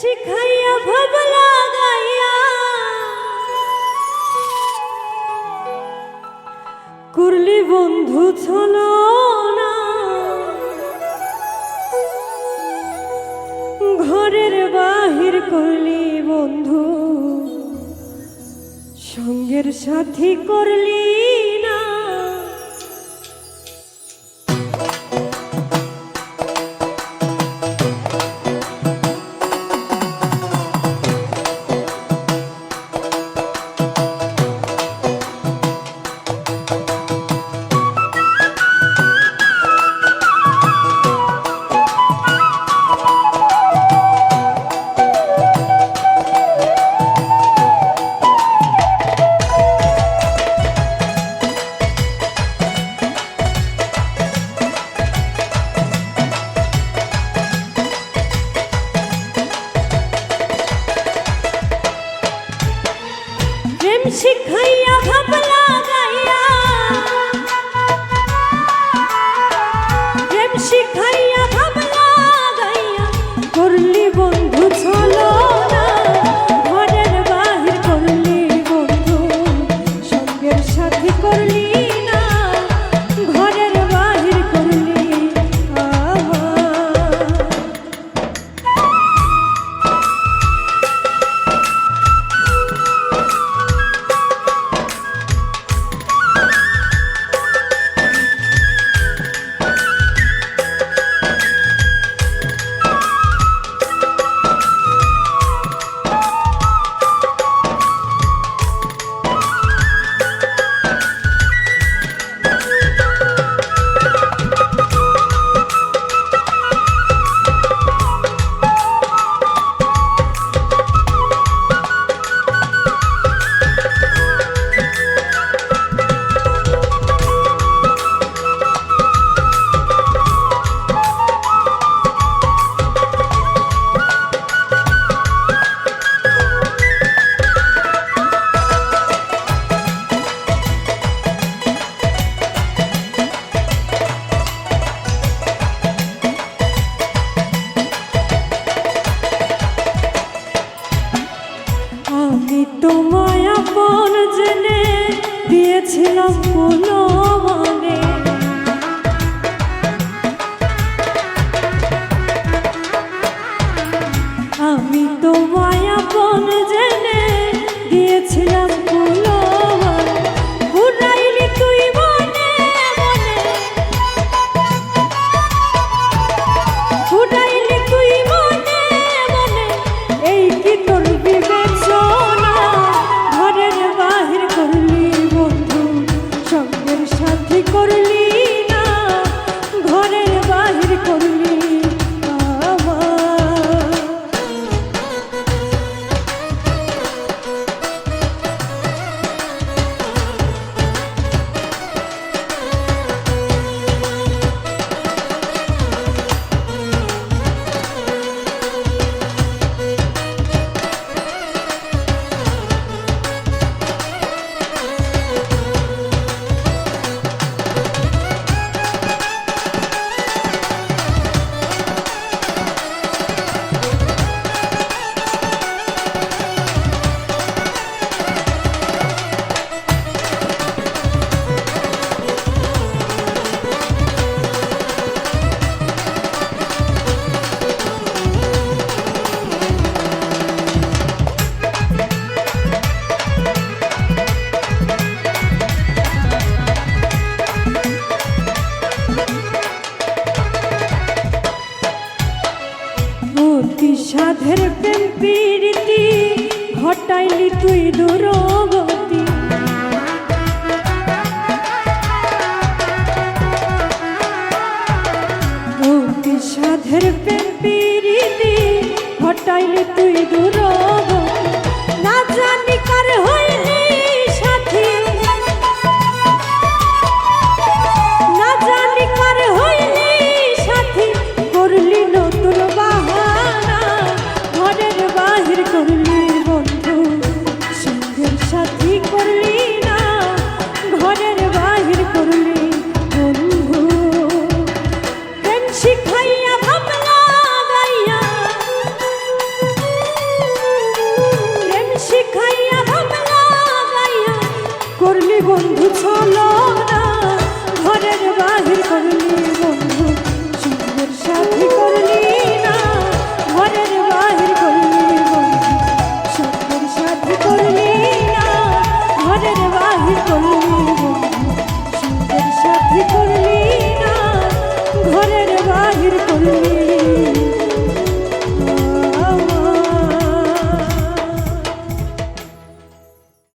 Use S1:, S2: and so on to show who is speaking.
S1: শিখাইয়া ভব লাগাইয়া। করলি বন্ধু ছলো না। ঘরের বাহির করলি বন্ধু সঙ্গের সাথী করলি শিখাইয়া ভাবা রাখব সাধের প্রেম পীড়িতি ঘটাইলি তুই দুরোগ বন্ধু চলো